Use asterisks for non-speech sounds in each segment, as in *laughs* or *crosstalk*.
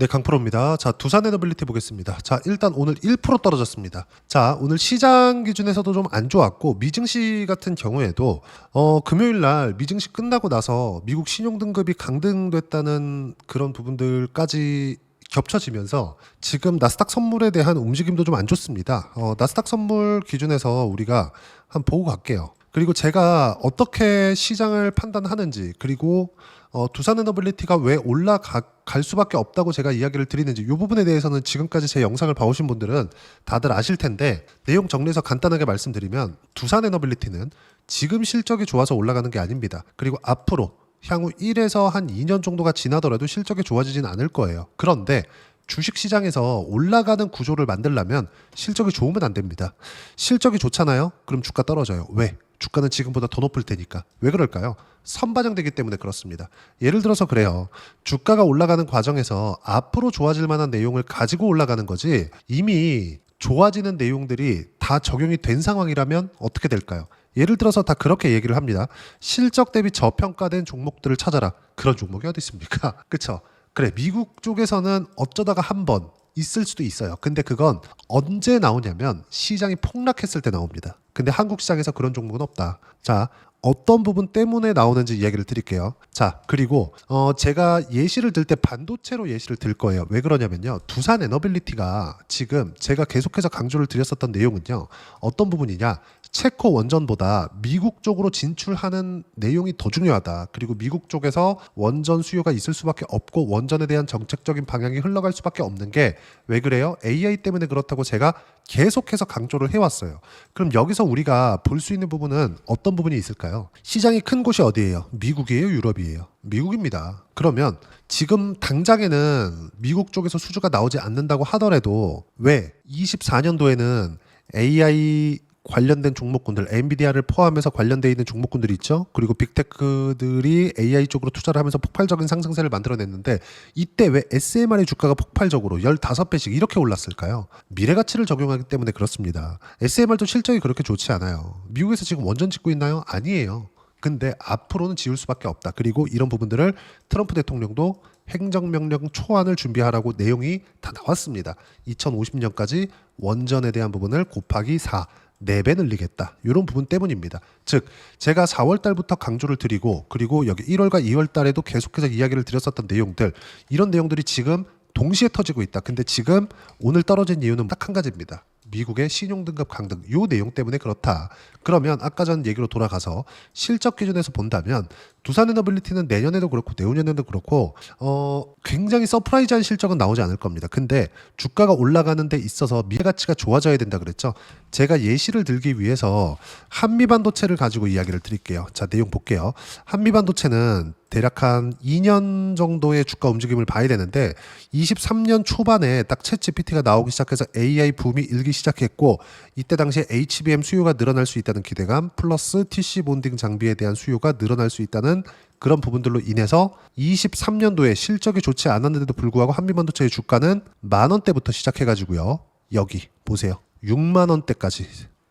네, 강프로입니다. 자, 두산 에너빌리티 보겠습니다. 자, 일단 오늘 1% 떨어졌습니다. 자, 오늘 시장 기준에서도 좀 안 좋았고 미증시 같은 경우에도 어, 금요일 날 미증시 끝나고 나서 미국 신용 등급이 강등됐다는 그런 부분들까지 겹쳐지면서 지금 나스닥 선물에 대한 움직임도 좀 안 좋습니다. 어, 나스닥 선물 기준에서 우리가 한 보고 갈게요. 그리고 제가 어떻게 시장을 판단하는지 그리고 어, 두산 에너빌리티가 왜 올라갈 수밖에 없다고 제가 이야기를 드리는지 이 부분에 대해서는 지금까지 제 영상을 봐오신 분들은 다들 아실 텐데 내용 정리해서 간단하게 말씀드리면 두산 에너빌리티는 지금 실적이 좋아서 올라가는 게 아닙니다. 그리고 앞으로 향후 1에서 한 2년 정도가 지나더라도 실적이 좋아지진 않을 거예요. 그런데 주식 시장에서 올라가는 구조를 만들려면 실적이 좋으면 안 됩니다. 실적이 좋잖아요? 그럼 주가 떨어져요. 왜? 주가는 지금보다 더 높을 테니까. 왜 그럴까요? 선반영되기 때문에 그렇습니다. 예를 들어서 그래요. 주가가 올라가는 과정에서 앞으로 좋아질 만한 내용을 가지고 올라가는 거지 이미 좋아지는 내용들이 다 적용이 된 상황이라면 어떻게 될까요? 예를 들어서 다 그렇게 얘기를 합니다. 실적 대비 저평가된 종목들을 찾아라. 그런 종목이 어디 있습니까? *laughs* 그쵸? 그래, 미국 쪽에서는 어쩌다가 한 번 있을 수도 있어요. 근데 그건 언제 나오냐면 시장이 폭락했을 때 나옵니다. 근데 한국 시장에서 그런 종목은 없다. 자, 어떤 부분 때문에 나오는지 이야기를 드릴게요. 자, 그리고 어 제가 예시를 들 때 반도체로 예시를 들 거예요. 왜 그러냐면요. 두산 에너빌리티가 지금 제가 계속해서 강조를 드렸었던 내용은요. 어떤 부분이냐? 체코 원전보다 미국 쪽으로 진출하는 내용이 더 중요하다. 그리고 미국 쪽에서 원전 수요가 있을 수밖에 없고 원전에 대한 정책적인 방향이 흘러갈 수밖에 없는 게 왜 그래요? AI 때문에 그렇다고 제가 계속해서 강조를 해왔어요. 그럼 여기서 우리가 볼 수 있는 부분은 어떤 부분이 있을까요? 시장이 큰 곳이 어디예요? 미국이에요? 유럽이에요? 미국입니다. 그러면 지금 당장에는 미국 쪽에서 수주가 나오지 않는다고 하더라도 왜 24년도에는 AI 관련된 종목군들, 엔비디아를 포함해서 관련돼 있는 종목군들이 있죠. 그리고 빅테크들이 AI 쪽으로 투자를 하면서 폭발적인 상승세를 만들어냈는데 이때 왜 SMR의 주가가 폭발적으로 15배씩 이렇게 올랐을까요? 미래 가치를 적용하기 때문에 그렇습니다. SMR도 실적이 그렇게 좋지 않아요. 미국에서 지금 원전 짓고 있나요? 아니에요. 근데 앞으로는 지울 수밖에 없다. 그리고 이런 부분들을 트럼프 대통령도 행정명령 초안을 준비하라고 내용이 다 나왔습니다. 2050년까지 원전에 대한 부분을 곱하기 4, 4배 늘리겠다. 이런 부분 때문입니다. 즉, 제가 4월 달부터 강조를 드리고 그리고 여기 1월과 2월 달에도 계속해서 이야기를 드렸었던 내용들 이런 내용들이 지금 동시에 터지고 있다. 근데 지금 오늘 떨어진 이유는 딱 한 가지입니다. 미국의 신용등급 강등 요 내용 때문에 그렇다. 그러면 아까 전 얘기로 돌아가서 실적 기준에서 본다면 두산에너빌리티는 내년에도 그렇고 내후년에도 그렇고 어 굉장히 서프라이즈한 실적은 나오지 않을 겁니다. 근데 주가가 올라가는 데 있어서 미래 가치가 좋아져야 된다 그랬죠. 제가 예시를 들기 위해서 한미 반도체를 가지고 이야기를 드릴게요. 자, 내용 볼게요. 한미 반도체는 대략 한 2년 정도의 주가 움직임을 봐야 되는데 23년 초반에 딱 챗GPT가 나오기 시작해서 AI 붐이 일기 시작했고 이때 당시에 HBM 수요가 늘어날 수 있다는 기대감 플러스 TC 본딩 장비에 대한 수요가 늘어날 수 있다는 그런 부분들로 인해서 23년도에 실적이 좋지 않았는데도 불구하고 한미반도체의 주가는 만 원대부터 시작해가지고요. 여기 보세요. 6만 원대까지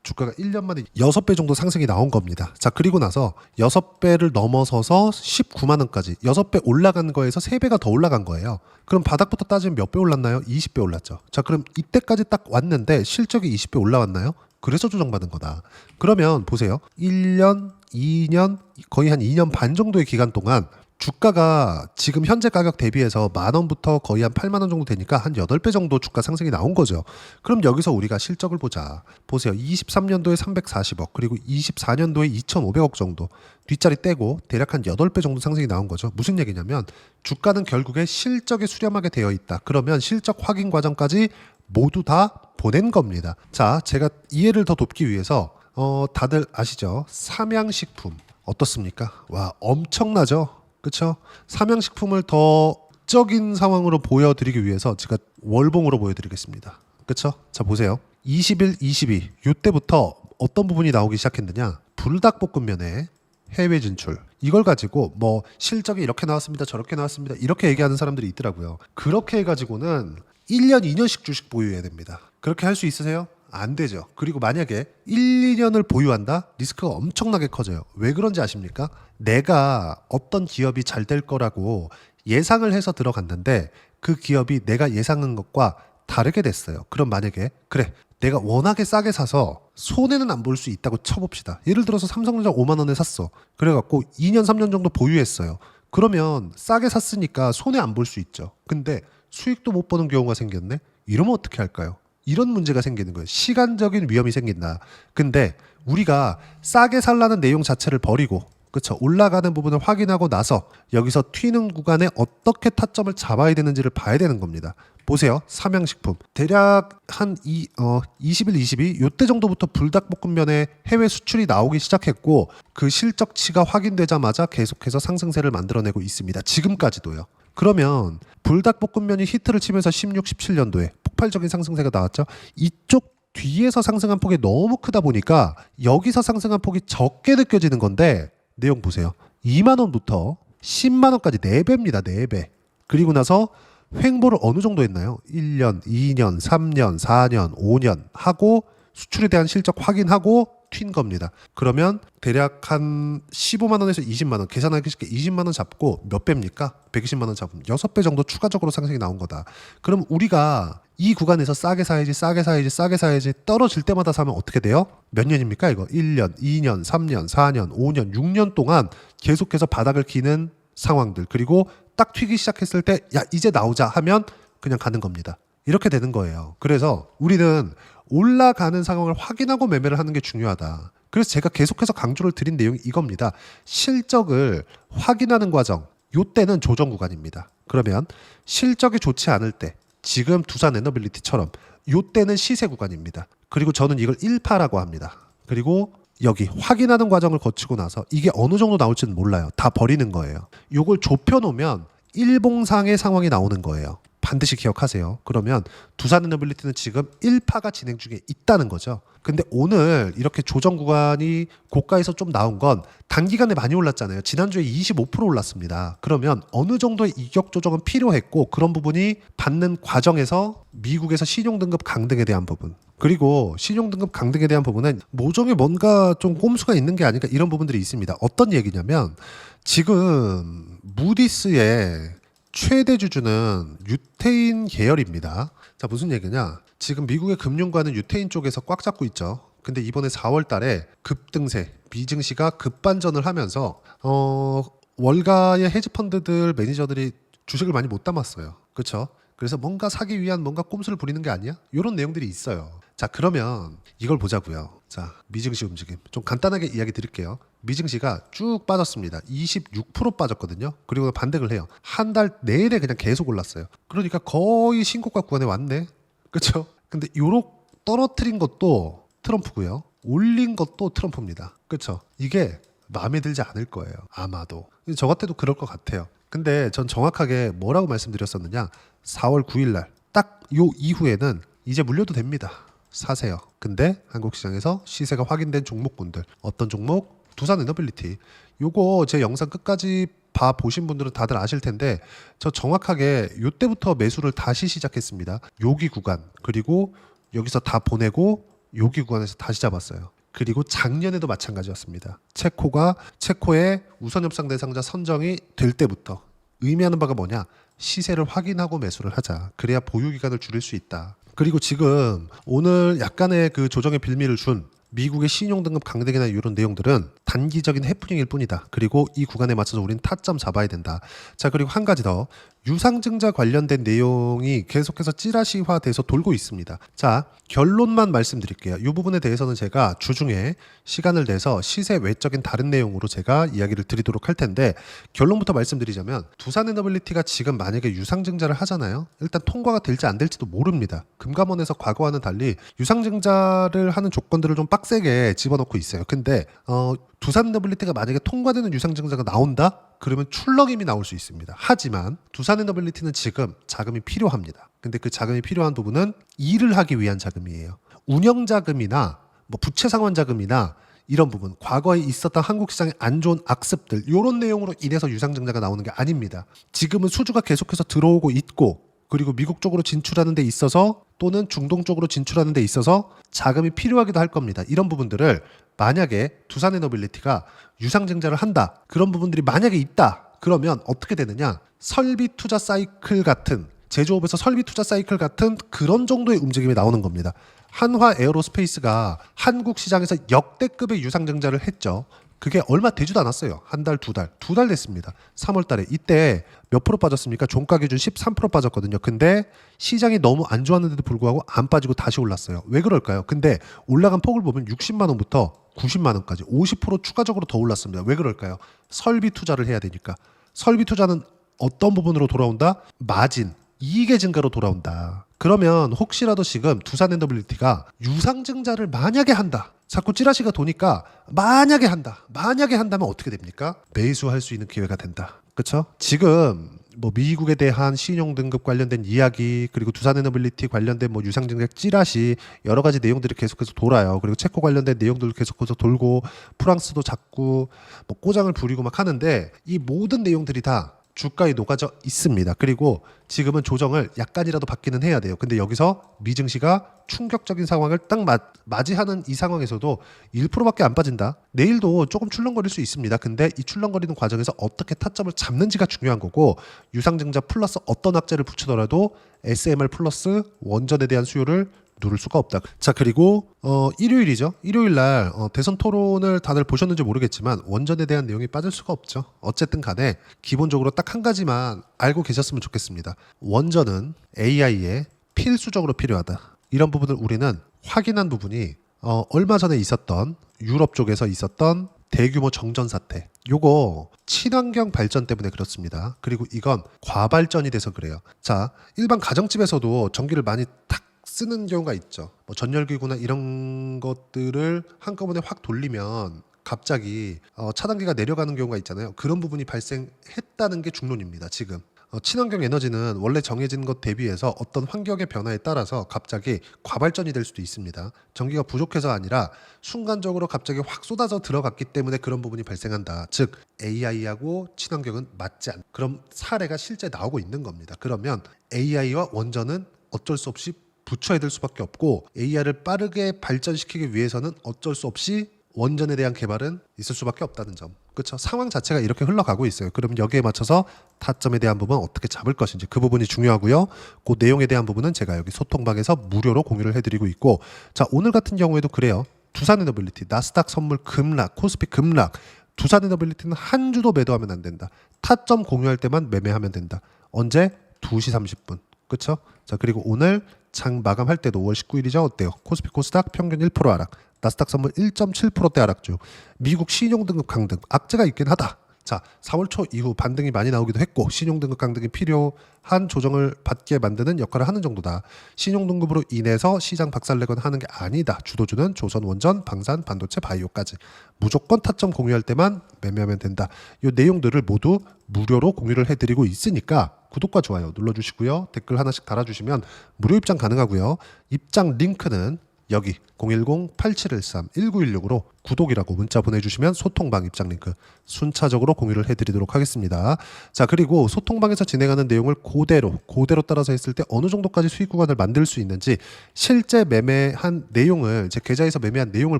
주가가 1년 만에 6배 정도 상승이 나온 겁니다. 자, 그리고 나서 6배를 넘어서서 19만 원까지 6배 올라간 거에서 3배가 더 올라간 거예요. 그럼 바닥부터 따지면 몇 배 올랐나요? 20배 올랐죠. 자, 그럼 이때까지 딱 왔는데 실적이 20배 올라왔나요? 그래서 조정받은 거다. 그러면 보세요. 1년, 2년, 거의 한 2년 반 정도의 기간 동안 주가가 지금 현재 가격 대비해서 만 원부터 거의 한 8만 원 정도 되니까 한 8배 정도 주가 상승이 나온 거죠. 그럼 여기서 우리가 실적을 보자. 보세요. 23년도에 340억, 그리고 24년도에 2,500억 정도 뒷자리 떼고 대략 한 8배 정도 상승이 나온 거죠. 무슨 얘기냐면 주가는 결국에 실적에 수렴하게 되어 있다. 그러면 실적 확인 과정까지 모두 다 보낸 겁니다. 자, 제가 이해를 더 돕기 위해서 어, 다들 아시죠? 삼양식품 어떻습니까? 와, 엄청나죠? 그렇죠? 삼양식품을 더 적인 상황으로 보여드리기 위해서 제가 월봉으로 보여드리겠습니다. 그렇죠? 자 보세요. 21, 22 이때부터 어떤 부분이 나오기 시작했느냐? 불닭볶음면에 해외 진출 이걸 가지고 뭐 실적이 이렇게 나왔습니다 저렇게 나왔습니다 이렇게 얘기하는 사람들이 있더라고요 그렇게 해가지고는 1년 2년씩 주식 보유해야 됩니다 그렇게 할 수 있으세요? 안 되죠 그리고 만약에 1, 2년을 보유한다 리스크가 엄청나게 커져요 왜 그런지 아십니까? 내가 어떤 기업이 잘 될 거라고 예상을 해서 들어갔는데 그 기업이 내가 예상한 것과 다르게 됐어요. 그럼 만약에 그래 내가 워낙에 싸게 사서 손해는 안 볼 수 있다고 쳐봅시다. 예를 들어서 삼성전자 5만 원에 샀어. 그래갖고 2년 3년 정도 보유했어요. 그러면 싸게 샀으니까 손해 안 볼 수 있죠. 근데 수익도 못 보는 경우가 생겼네. 이러면 어떻게 할까요? 이런 문제가 생기는 거예요. 시간적인 위험이 생긴다. 근데 우리가 싸게 살라는 내용 자체를 버리고 그렇죠. 올라가는 부분을 확인하고 나서 여기서 튀는 구간에 어떻게 타점을 잡아야 되는지를 봐야 되는 겁니다. 보세요. 삼양식품. 대략 한 이, 어, 20일, 22 요때 정도부터 불닭볶음면의 해외 수출이 나오기 시작했고 그 실적치가 확인되자마자 계속해서 상승세를 만들어내고 있습니다. 지금까지도요. 그러면 불닭볶음면이 히트를 치면서 16, 17년도에 폭발적인 상승세가 나왔죠. 이쪽 뒤에서 상승한 폭이 너무 크다 보니까 여기서 상승한 폭이 적게 느껴지는 건데 내용 보세요. 2만 원부터 10만 원까지 4배입니다. 4배. 그리고 나서 횡보를 어느 정도 했나요? 1년, 2년, 3년, 4년, 5년 하고 수출에 대한 실적 확인하고 튄 겁니다. 그러면 대략 한 15만 원에서 20만 원 계산하기 쉽게 20만 원 잡고 몇 배입니까? 120만 원 잡으면 6배 정도 추가적으로 상승이 나온 거다. 그럼 우리가 이 구간에서 싸게 사야지 싸게 사야지 싸게 사야지 떨어질 때마다 사면 어떻게 돼요? 몇 년입니까 이거? 1년, 2년, 3년, 4년, 5년, 6년 동안 계속해서 바닥을 기는 상황들 그리고 딱 튀기 시작했을 때 야 이제 나오자 하면 그냥 가는 겁니다. 이렇게 되는 거예요. 그래서 우리는 올라가는 상황을 확인하고 매매를 하는 게 중요하다. 그래서 제가 계속해서 강조를 드린 내용이 이겁니다. 실적을 확인하는 과정. 요때는 조정 구간입니다. 그러면 실적이 좋지 않을 때 지금 두산 에너빌리티처럼 요때는 시세 구간입니다. 그리고 저는 이걸 1파라고 합니다. 그리고 여기 확인하는 과정을 거치고 나서 이게 어느 정도 나올지는 몰라요. 다 버리는 거예요. 요걸 좁혀 놓으면 일봉상의 상황이 나오는 거예요. 반드시 기억하세요. 그러면 두산 에너빌리티는 지금 1파가 진행 중에 있다는 거죠. 근데 오늘 이렇게 조정 구간이 고가에서 좀 나온 건 단기간에 많이 올랐잖아요. 지난주에 25% 올랐습니다. 그러면 어느 정도의 이격 조정은 필요했고 그런 부분이 받는 과정에서 미국에서 신용등급 강등에 대한 부분 그리고 신용등급 강등에 대한 부분은 모종에 뭔가 좀 꼼수가 있는 게 아닌가 이런 부분들이 있습니다. 어떤 얘기냐면 지금 무디스의 최대 주주는 유태인 계열입니다. 자, 무슨 얘기냐? 지금 미국의 금융관은 유태인 쪽에서 꽉 잡고 있죠. 근데 이번에 4월 달에 급등세, 미증시가 급반전을 하면서 어, 월가의 헤지펀드들 매니저들이 주식을 많이 못 담았어요. 그렇죠? 그래서 뭔가 사기 위한 뭔가 꼼수를 부리는 게 아니야? 이런 내용들이 있어요. 자, 그러면 이걸 보자고요. 자, 미증시 움직임. 좀 간단하게 이야기 드릴게요. 미증시가 쭉 빠졌습니다. 26% 빠졌거든요. 그리고 반등을 해요. 한 달 내내 그냥 계속 올랐어요. 그러니까 거의 신고가 구간에 왔네. 그렇죠? 근데 요렇 떨어뜨린 것도 트럼프고요. 올린 것도 트럼프입니다. 그렇죠? 이게 마음에 들지 않을 거예요. 아마도. 저 같아도 그럴 것 같아요. 근데 전 정확하게 뭐라고 말씀드렸었느냐? 4월 9일 날 딱 요 이후에는 이제 물려도 됩니다. 사세요. 근데 한국 시장에서 시세가 확인된 종목군들 어떤 종목? 두산 에너빌리티. 요거 제 영상 끝까지 봐 보신 분들은 다들 아실 텐데 저 정확하게 요때부터 매수를 다시 시작했습니다. 여기 구간 그리고 여기서 다 보내고 여기 구간에서 다시 잡았어요. 그리고 작년에도 마찬가지였습니다. 체코가 체코의 우선 협상 대상자 선정이 될 때부터 의미하는 바가 뭐냐? 시세를 확인하고 매수를 하자. 그래야 보유 기간을 줄일 수 있다. 그리고 지금 오늘 약간의 그 조정의 빌미를 준 미국의 신용등급 강등이나 이런 내용들은 단기적인 해프닝일 뿐이다. 그리고 이 구간에 맞춰서 우리는 타점 잡아야 된다. 자 그리고 한 가지 더 유상증자 관련된 내용이 계속해서 찌라시화돼서 돌고 있습니다. 자 결론만 말씀드릴게요. 이 부분에 대해서는 제가 주중에 시간을 내서 시세 외적인 다른 내용으로 제가 이야기를 드리도록 할 텐데 결론부터 말씀드리자면 두산에너빌리티가 지금 만약에 유상증자를 하잖아요. 일단 통과가 될지 안 될지도 모릅니다. 금감원에서 과거와는 달리 유상증자를 하는 조건들을 좀 빡세게 집어넣고 있어요. 근데 어, 두산에너빌리티가 만약에 통과되는 유상증자가 나온다? 그러면 출렁임이 나올 수 있습니다. 하지만 두산에너빌리티는 지금 자금이 필요합니다. 근데 그 자금이 필요한 부분은 일을 하기 위한 자금이에요. 운영 자금이나 뭐 부채 상환 자금이나 이런 부분, 과거에 있었던 한국 시장의 안 좋은 악습들, 이런 내용으로 인해서 유상증자가 나오는 게 아닙니다. 지금은 수주가 계속해서 들어오고 있고, 그리고 미국 쪽으로 진출하는 데 있어서 또는 중동 쪽으로 진출하는 데 있어서 자금이 필요하기도 할 겁니다. 이런 부분들을 만약에 두산 에너빌리티가 유상증자를 한다. 그런 부분들이 만약에 있다. 그러면 어떻게 되느냐? 설비 투자 사이클 같은 제조업에서 설비 투자 사이클 같은 그런 정도의 움직임이 나오는 겁니다. 한화 에어로스페이스가 한국 시장에서 역대급의 유상증자를 했죠. 그게 얼마 되지도 않았어요. 한 달, 두 달, 두 달 됐습니다. 3월 달에 이때 몇 프로 빠졌습니까? 종가 기준 13% 빠졌거든요. 근데 시장이 너무 안 좋았는데도 불구하고 안 빠지고 다시 올랐어요. 왜 그럴까요? 근데 올라간 폭을 보면 60만 원부터 90만 원까지 50% 추가적으로 더 올랐습니다. 왜 그럴까요? 설비 투자를 해야 되니까. 설비 투자는 어떤 부분으로 돌아온다? 마진, 이익의 증가로 돌아온다. 그러면 혹시라도 지금 두산 엔더빌리티가 유상증자를 만약에 한다. 자꾸 찌라시가 도니까 만약에 한다. 만약에 한다면 어떻게 됩니까? 매수할 수 있는 기회가 된다. 그렇죠? 지금 뭐 미국에 대한 신용 등급 관련된 이야기 그리고 두산 에너빌리티 관련된 뭐 유상증자 찌라시 여러 가지 내용들이 계속해서 돌아요. 그리고 체코 관련된 내용들도 계속해서 돌고 프랑스도 자꾸 뭐 꼬장을 부리고 막 하는데 이 모든 내용들이 다 주가에 녹아져 있습니다. 그리고 지금은 조정을 약간이라도 받기는 해야 돼요. 근데 여기서 미증시가 충격적인 상황을 딱 맞, 맞이하는 이 상황에서도 1%밖에 안 빠진다. 내일도 조금 출렁거릴 수 있습니다. 근데 이 출렁거리는 과정에서 어떻게 타점을 잡는지가 중요한 거고 유상증자 플러스 어떤 악재를 붙이더라도 SMR 플러스 원전에 대한 수요를 누를 수가 없다. 자 그리고 어, 일요일이죠. 일요일 날 어, 대선 토론을 다들 보셨는지 모르겠지만 원전에 대한 내용이 빠질 수가 없죠. 어쨌든 간에 기본적으로 딱 한 가지만 알고 계셨으면 좋겠습니다. 원전은 AI에 필수적으로 필요하다. 이런 부분을 우리는 확인한 부분이 어, 얼마 전에 있었던 유럽 쪽에서 있었던 대규모 정전 사태. 요거 친환경 발전 때문에 그렇습니다. 그리고 이건 과발전이 돼서 그래요. 자, 일반 가정집에서도 전기를 많이 탁 쓰는 경우가 있죠. 뭐 전열기구나 이런 것들을 한꺼번에 확 돌리면 갑자기 어, 차단기가 내려가는 경우가 있잖아요. 그런 부분이 발생했다는 게 중론입니다. 지금 어, 친환경 에너지는 원래 정해진 것 대비해서 어떤 환경의 변화에 따라서 갑자기 과발전이 될 수도 있습니다. 전기가 부족해서 아니라 순간적으로 갑자기 확 쏟아져 들어갔기 때문에 그런 부분이 발생한다. 즉 AI하고 친환경은 맞지 않. 그럼 사례가 실제 나오고 있는 겁니다. 그러면 AI와 원전은 어쩔 수 없이 붙여야 될 수밖에 없고 AI를 빠르게 발전시키기 위해서는 어쩔 수 없이 원전에 대한 개발은 있을 수밖에 없다는 점. 그렇죠? 상황 자체가 이렇게 흘러가고 있어요. 그럼 여기에 맞춰서 타점에 대한 부분 어떻게 잡을 것인지 그 부분이 중요하고요. 그 내용에 대한 부분은 제가 여기 소통방에서 무료로 공유를 해드리고 있고 자 오늘 같은 경우에도 그래요. 두산 에너빌리티, 나스닥 선물 급락, 코스피 급락. 두산 에너빌리티는 한 주도 매도하면 안 된다. 타점 공유할 때만 매매하면 된다. 언제? 2시 30분. 그렇죠? 자 그리고 오늘 장 마감할 때도 5월 19일이죠. 어때요? 코스피 코스닥 평균 1% 하락, 나스닥 선물 1.7%대 하락 중. 미국 신용 등급 강등 악재가 있긴 하다. 자, 4월 초 이후 반등이 많이 나오기도 했고 신용 등급 강등이 필요한 조정을 받게 만드는 역할을 하는 정도다. 신용 등급으로 인해서 시장 박살내거나 하는 게 아니다. 주도주는 조선 원전, 방산, 반도체, 바이오까지 무조건 타점 공유할 때만 매매하면 된다. 이 내용들을 모두 무료로 공유를 해드리고 있으니까 구독과 좋아요 눌러주시고요. 댓글 하나씩 달아주시면 무료 입장 가능하고요. 입장 링크는 여기 010-8713-1916으로 구독이라고 문자 보내주시면 소통방 입장 링크 순차적으로 공유를 해드리도록 하겠습니다. 자 그리고 소통방에서 진행하는 내용을 그대로 그대로 따라서 했을 때 어느 정도까지 수익 구간을 만들 수 있는지 실제 매매한 내용을 제 계좌에서 매매한 내용을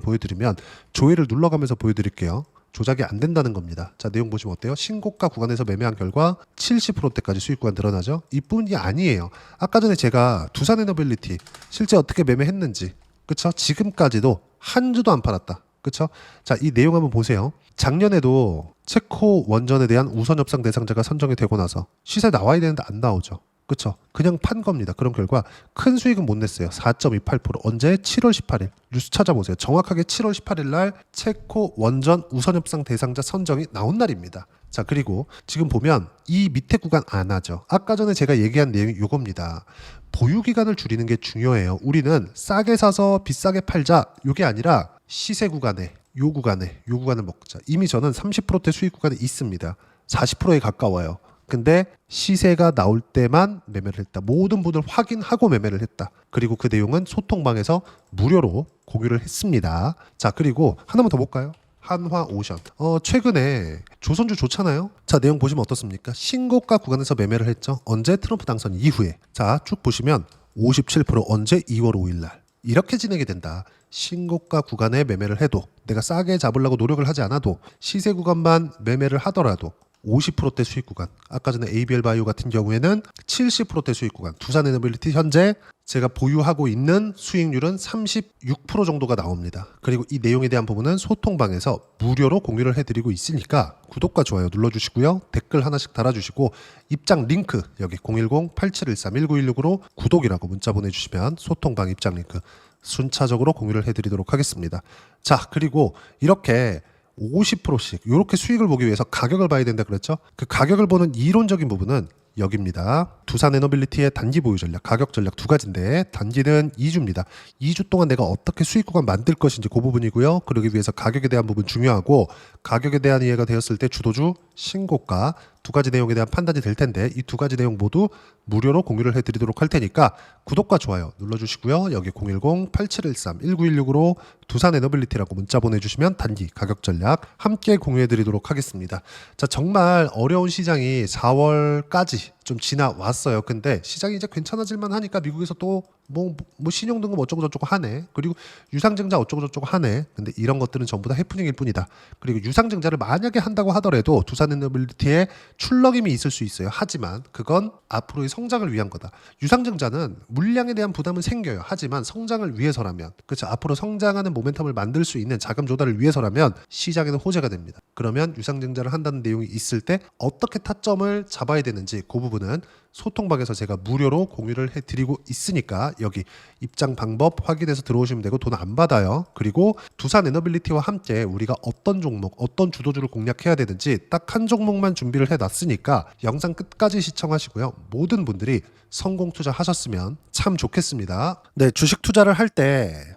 보여드리면 조회를 눌러가면서 보여드릴게요. 조작이 안 된다는 겁니다. 자, 내용 보시면 어때요? 신고가 구간에서 매매한 결과 70%대까지 수익 구간 늘어나죠? 이뿐이 아니에요. 아까 전에 제가 두산 에너빌리티 실제 어떻게 매매했는지 그쵸? 지금까지도 한 주도 안 팔았다. 그쵸? 자, 이 내용 한번 보세요. 작년에도 체코 원전에 대한 우선 협상 대상자가 선정이 되고 나서 시세 나와야 되는데 안 나오죠. 그쵸? 그냥 판 겁니다. 그런 결과 큰 수익은 못 냈어요. 4.28% 언제? 7월 18일. 뉴스 찾아보세요. 정확하게 7월 18일 날 체코 원전 우선 협상 대상자 선정이 나온 날입니다. 자, 그리고 지금 보면 이 밑에 구간 안 하죠. 아까 전에 제가 얘기한 내용이 이겁니다. 보유 기간을 줄이는 게 중요해요. 우리는 싸게 사서 비싸게 팔자. 요게 아니라 시세 구간에 요 구간에 요 구간을 먹자. 이미 저는 30%대 수익 구간에 있습니다. 40%에 가까워요. 근데 시세가 나올 때만 매매를 했다. 모든 분을 확인하고 매매를 했다. 그리고 그 내용은 소통방에서 무료로 공유를 했습니다. 자, 그리고 하나만 더 볼까요? 한화 오션. 어, 최근에 조선주 좋잖아요. 자, 내용 보시면 어떻습니까? 신고가 구간에서 매매를 했죠. 언제 트럼프 당선 이후에. 자, 쭉 보시면 57% 언제 2월 5일 날. 이렇게 진행이 된다. 신고가 구간에 매매를 해도 내가 싸게 잡으려고 노력을 하지 않아도 시세 구간만 매매를 하더라도 50%대 수익 구간. 아까 전에 ABL 바이오 같은 경우에는 70%대 수익 구간. 두산 에너빌리티 현재 제가 보유하고 있는 수익률은 36% 정도가 나옵니다. 그리고 이 내용에 대한 부분은 소통방에서 무료로 공유를 해드리고 있으니까 구독과 좋아요 눌러주시고요. 댓글 하나씩 달아주시고 입장 링크 여기 010-8713-1916으로 구독이라고 문자 보내주시면 소통방 입장 링크 순차적으로 공유를 해드리도록 하겠습니다. 자 그리고 이렇게 50%씩 이렇게 수익을 보기 위해서 가격을 봐야 된다 그랬죠? 그 가격을 보는 이론적인 부분은 여기입니다. 두산 에너빌리티의 단기 보유 전략, 가격 전략 두 가지인데 단기는 2주입니다. 2주 동안 내가 어떻게 수익 구간 만들 것인지 그 부분이고요. 그러기 위해서 가격에 대한 부분 중요하고 가격에 대한 이해가 되었을 때 주도주 신고가 두 가지 내용에 대한 판단이 될 텐데 이 두 가지 내용 모두 무료로 공유를 해드리도록 할 테니까 구독과 좋아요 눌러주시고요. 여기 010-8713-1916으로 두산 에너빌리티라고 문자 보내주시면 단기 가격 전략 함께 공유해드리도록 하겠습니다. 자 정말 어려운 시장이 4월까지 좀 지나왔어요. 근데 시장이 이제 괜찮아질만 하니까 미국에서 또 뭐 뭐 신용등급 어쩌고 저쩌고 하네. 그리고 유상증자 어쩌고 저쩌고 하네. 근데 이런 것들은 전부 다 해프닝일 뿐이다. 그리고 유상증자를 만약에 한다고 하더라도 두산 에너빌리티에 출렁임이 있을 수 있어요. 하지만 그건 앞으로의 성장을 위한 거다. 유상증자는 물량에 대한 부담은 생겨요. 하지만 성장을 위해서라면 그렇죠. 앞으로 성장하는 모멘텀을 만들 수 있는 자금 조달을 위해서라면 시장에는 호재가 됩니다. 그러면 유상증자를 한다는 내용이 있을 때 어떻게 타점을 잡아야 되는지 그 부분은 소통방에서 제가 무료로 공유를 해드리고 있으니까 여기 입장 방법 확인해서 들어오시면 되고 돈 안 받아요. 그리고 두산 에너빌리티와 함께 우리가 어떤 종목, 어떤 주도주를 공략해야 되는지 딱 한 종목만 준비를 해놨으니까 영상 끝까지 시청하시고요. 모든 분들이 성공 투자하셨으면 참 좋겠습니다. 네, 주식 투자를 할때